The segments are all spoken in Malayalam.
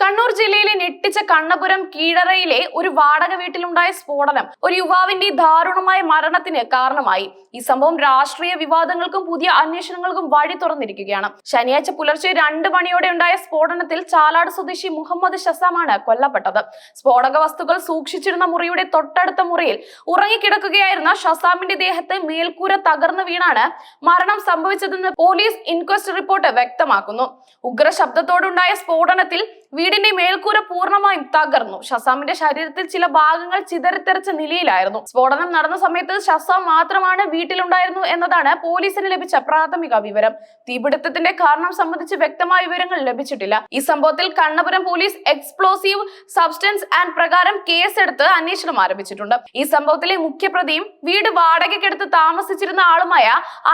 കണ്ണൂർ ജില്ലയിലെ ഞെട്ടിച്ച കണ്ണപുരം കീഴറയിലെ ഒരു വാടക വീട്ടിലുണ്ടായ സ്ഫോടനം ഒരു യുവാവിന്റെ ദാരുണമായ മരണത്തിന് കാരണമായി. ഈ സംഭവം രാഷ്ട്രീയ വിവാദങ്ങൾക്കും പുതിയ അന്വേഷണങ്ങൾക്കും വഴി തുറന്നിരിക്കുകയാണ്. ശനിയാഴ്ച പുലർച്ചെ രണ്ട് മണിയോടെ ഉണ്ടായ സ്ഫോടനത്തിൽ ചാലാട് സ്വദേശി മുഹമ്മദ് ഷസാമാണ് കൊല്ലപ്പെട്ടത്. സ്ഫോടക വസ്തുക്കൾ സൂക്ഷിച്ചിരുന്ന മുറിയുടെ തൊട്ടടുത്ത മുറിയിൽ ഉറങ്ങിക്കിടക്കുകയായിരുന്ന ഷസാമിന്റെ ദേഹത്തെ മേൽക്കൂര തകർന്നു വീണാണ് മരണം സംഭവിച്ചതെന്ന് പോലീസ് ഇൻക്വസ്റ്റ് റിപ്പോർട്ട് വ്യക്തമാക്കുന്നു. ഉഗ്ര ശബ്ദത്തോടുണ്ടായ സ്ഫോടനത്തിൽ വീടിന്റെ മേൽക്കൂര പൂർണമായും തകർന്നു. ഷസാമിന്റെ ശരീരത്തിൽ ചില ഭാഗങ്ങൾ ചിതറിത്തെറിച്ച നിലയിലായിരുന്നു. സ്ഫോടനം നടന്ന സമയത്ത് ഷസാം മാത്രമാണ് വീട്ടിലുണ്ടായിരുന്നു എന്നതാണ് പോലീസിന് ലഭിച്ച പ്രാഥമിക വിവരം. തീപിടുത്തത്തിന്റെ കാരണം സംബന്ധിച്ച് വ്യക്തമായ വിവരങ്ങൾ ലഭിച്ചിട്ടില്ല. ഈ സംഭവത്തിൽ Kannapuram police explosive substance and പ്രകാരം കേസെടുത്ത് അന്വേഷണം ആരംഭിച്ചിട്ടുണ്ട്. ഈ സംഭവത്തിലെ മുഖ്യപ്രതിയും വീട് വാടകയ്ക്കെടുത്ത് താമസിച്ചിരുന്ന ആളുമായ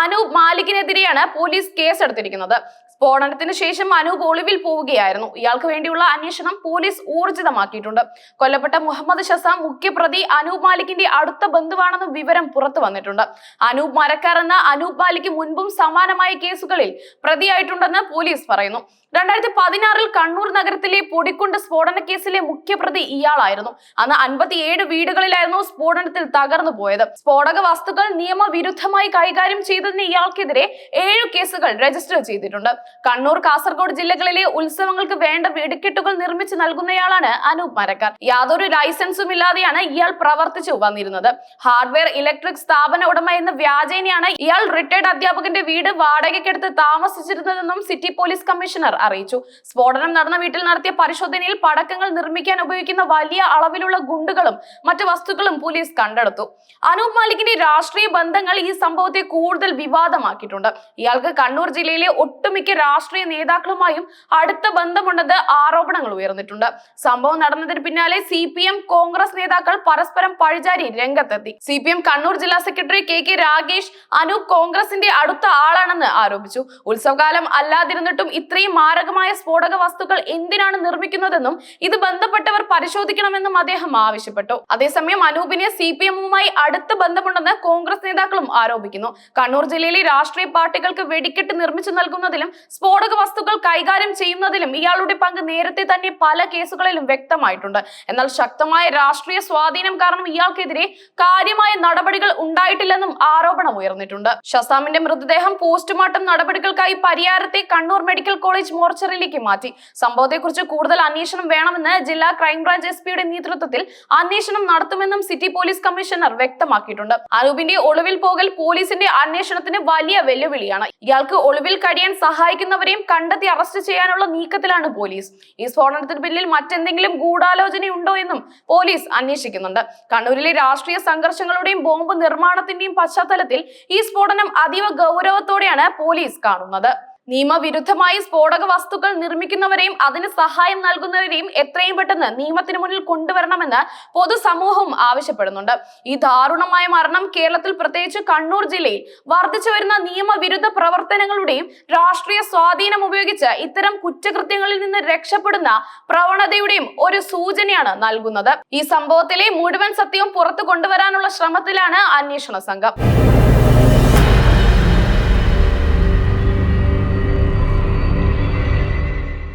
അനൂപ് മാലിക്കിനെതിരെയാണ് പോലീസ് കേസെടുത്തിരിക്കുന്നത്. സ്ഫോടനത്തിന് ശേഷം അനൂപ് ഒളിവിൽ പോവുകയായിരുന്നു. ഇയാൾക്ക് വേണ്ടിയുള്ള അന്വേഷണം പോലീസ് ഊർജിതമാക്കിയിട്ടുണ്ട്. കൊല്ലപ്പെട്ട മുഹമ്മദ് ഷസാം മുഖ്യപ്രതി അനൂപ് മാലിക്കിന്റെ അടുത്ത ബന്ധുവാണെന്ന വിവരം പുറത്തു വന്നിട്ടുണ്ട്. അനൂപ് മരക്കാർ എന്ന അനൂപ് മാലിക് മുൻപും സമാനമായ കേസുകളിൽ പ്രതിയായിട്ടുണ്ടെന്ന് പോലീസ് പറയുന്നു. രണ്ടായിരത്തി പതിനാറിൽ കണ്ണൂർ നഗരത്തിലെ പൊടിക്കുണ്ട് സ്ഫോടന കേസിലെ മുഖ്യപ്രതി ഇയാളായിരുന്നു. അന്ന് അൻപത്തിയേഴ് വീടുകളിലായിരുന്നു സ്ഫോടനത്തിൽ തകർന്നു പോയത്. സ്ഫോടക വസ്തുക്കൾ നിയമവിരുദ്ധമായി കൈകാര്യം ചെയ്തതിന് ഇയാൾക്കെതിരെ ഏഴു കേസുകൾ രജിസ്റ്റർ ചെയ്തിട്ടുണ്ട്. കണ്ണൂർ കാസർഗോഡ് ജില്ലകളിലെ ഉത്സവങ്ങൾക്ക് വേണ്ട വെടിക്കെട്ടുകൾ നിർമ്മിച്ച് നൽകുന്നയാളാണ് അനൂപ് മരക്കാർ. യാതൊരു ലൈസൻസും ഇല്ലാതെയാണ് ഇയാൾ പ്രവർത്തിച്ചു വന്നിരുന്നത്. ഹാർഡ്വെയർ ഇലക്ട്രിക് സ്ഥാപന ഉടമ എന്ന വ്യാജേനയാണ് ഇയാൾ റിട്ടയർഡ് അധ്യാപകന്റെ വീട് വാടകയ്ക്കെടുത്ത് താമസിച്ചിരുന്നതെന്നും സിറ്റി പോലീസ് കമ്മീഷണർ അറിയിച്ചു. സ്ഫോടനം നടന്ന വീട്ടിൽ നടത്തിയ പരിശോധനയിൽ പടക്കങ്ങൾ നിർമ്മിക്കാൻ ഉപയോഗിക്കുന്ന വലിയ അളവിലുള്ള ഗുണ്ടുകളും മറ്റു വസ്തുക്കളും പോലീസ് കണ്ടെടുത്തു. അനൂപ് മാലിക്കിന്റെ രാഷ്ട്രീയ ബന്ധങ്ങൾ ഈ സംഭവത്തെ കൂടുതൽ വിവാദമാക്കിയിട്ടുണ്ട്. ഇയാൾക്ക് കണ്ണൂർ ജില്ലയിലെ ഒട്ടുമിക്ക രാഷ്ട്രീയ നേതാക്കളുമായും അടുത്ത ബന്ധമുണ്ടെന്ന് ആരോപണങ്ങൾ ഉയർന്നിട്ടുണ്ട്. സംഭവം നടന്നതിന് പിന്നാലെ സി പി എം കോൺഗ്രസ് നേതാക്കൾ പരസ്പരം പഴിചാരി രംഗത്തെത്തി. സി പി എം കണ്ണൂർ ജില്ലാ സെക്രട്ടറി കെ കെ രാഗേഷ് അനു കോൺഗ്രസിന്റെ അടുത്ത ആളാണെന്ന് ആരോപിച്ചു. ഉത്സവകാലം അല്ലാതിരുന്നിട്ടും ഇത്രയും മാരകമായ സ്ഫോടക വസ്തുക്കൾ എന്തിനാണ് നിർമ്മിക്കുന്നതെന്നും ഇത് ബന്ധപ്പെട്ടവർ പരിശോധിക്കണമെന്നും അദ്ദേഹം ആവശ്യപ്പെട്ടു. അതേസമയം അനൂപിനെ സി പി എമ്മുമായി അടുത്ത ബന്ധമുണ്ടെന്ന് കോൺഗ്രസ് നേതാക്കളും ആരോപിക്കുന്നു. കണ്ണൂർ ജില്ലയിലെ രാഷ്ട്രീയ പാർട്ടികൾക്ക് വെടിക്കെട്ട് നിർമ്മിച്ചു നൽകുന്നതിലും സ്ഫോടക വസ്തുക്കൾ കൈകാര്യം ചെയ്യുന്നതിലും ഇയാളുടെ പങ്ക് നേരത്തെ തന്നെ പല കേസുകളിലും വ്യക്തമായിട്ടുണ്ട്. എന്നാൽ ശക്തമായ രാഷ്ട്രീയ സ്വാധീനം കാരണം ഇയാൾക്കെതിരെ കാര്യമായ നടപടികൾ ഉണ്ടായിട്ടില്ലെന്നും ആരോപണം ഉയർന്നിട്ടുണ്ട്. ഷസാമിന്റെ മൃതദേഹം പോസ്റ്റ്മോർട്ടം നടപടികൾക്കായി പരിയാരത്തെ കണ്ണൂർ മെഡിക്കൽ കോളേജ് മോർച്ചറിയിലേക്ക് മാറ്റി. സംഭവത്തെക്കുറിച്ച് കൂടുതൽ അന്വേഷണം വേണമെന്ന് ജില്ലാ ക്രൈംബ്രാഞ്ച് എസ് പിയുടെ നേതൃത്വത്തിൽ അന്വേഷണം നടത്തുമെന്നും സിറ്റി പോലീസ് കമ്മീഷണർ വ്യക്തമാക്കിയിട്ടുണ്ട്. അനൂപിന്റെ ഒളിവിൽ പോകൽ പോലീസിന്റെ അന്വേഷണത്തിന് വലിയ വെല്ലുവിളിയാണ്. ഇയാൾക്ക് ഒളിവിൽ കഴിയാൻ സഹായിക്കുന്നവരെയും കണ്ടെത്തി അറസ്റ്റ് ചെയ്യാനുള്ള നീക്കത്തിലാണ് പോലീസ്. ഈ സ്ഫോടനത്തിന് പിന്നിൽ മറ്റെന്തെങ്കിലും ഗൂഢാലോചനയുണ്ടോ എന്നും പോലീസ് അന്വേഷിക്കുന്നുണ്ട്. കണ്ണൂരിലെ രാഷ്ട്രീയ സംഘർഷങ്ങളുടെയും ബോംബ് നിർമ്മാണത്തിന്റെയും പശ്ചാത്തലത്തിൽ ഈ സ്ഫോടനം അതീവ ഗൗരവത്തോടെയാണ് പോലീസ് കാണുന്നത്. നിയമവിരുദ്ധമായി സ്ഫോടക വസ്തുക്കൾ നിർമ്മിക്കുന്നവരെയും അതിന് സഹായം നൽകുന്നവരെയും എത്രയും പെട്ടെന്ന് നിയമത്തിന് മുന്നിൽ കൊണ്ടുവരണമെന്ന് പൊതുസമൂഹവും ആവശ്യപ്പെടുന്നുണ്ട്. ഈ ദാരുണമായ മരണം കേരളത്തിൽ പ്രത്യേകിച്ച് കണ്ണൂർ ജില്ലയിൽ വർദ്ധിച്ചു വരുന്ന നിയമവിരുദ്ധ പ്രവർത്തനങ്ങളുടെയും രാഷ്ട്രീയ സ്വാധീനം ഉപയോഗിച്ച് ഇത്തരം കുറ്റകൃത്യങ്ങളിൽ നിന്ന് രക്ഷപ്പെടുന്ന പ്രവണതയുടെയും ഒരു സൂചനയാണ് നൽകുന്നത്. ഈ സംഭവത്തിലെ മുഴുവൻ സത്യവും പുറത്തു കൊണ്ടുവരാനുള്ള ശ്രമത്തിലാണ് അന്വേഷണ സംഘം.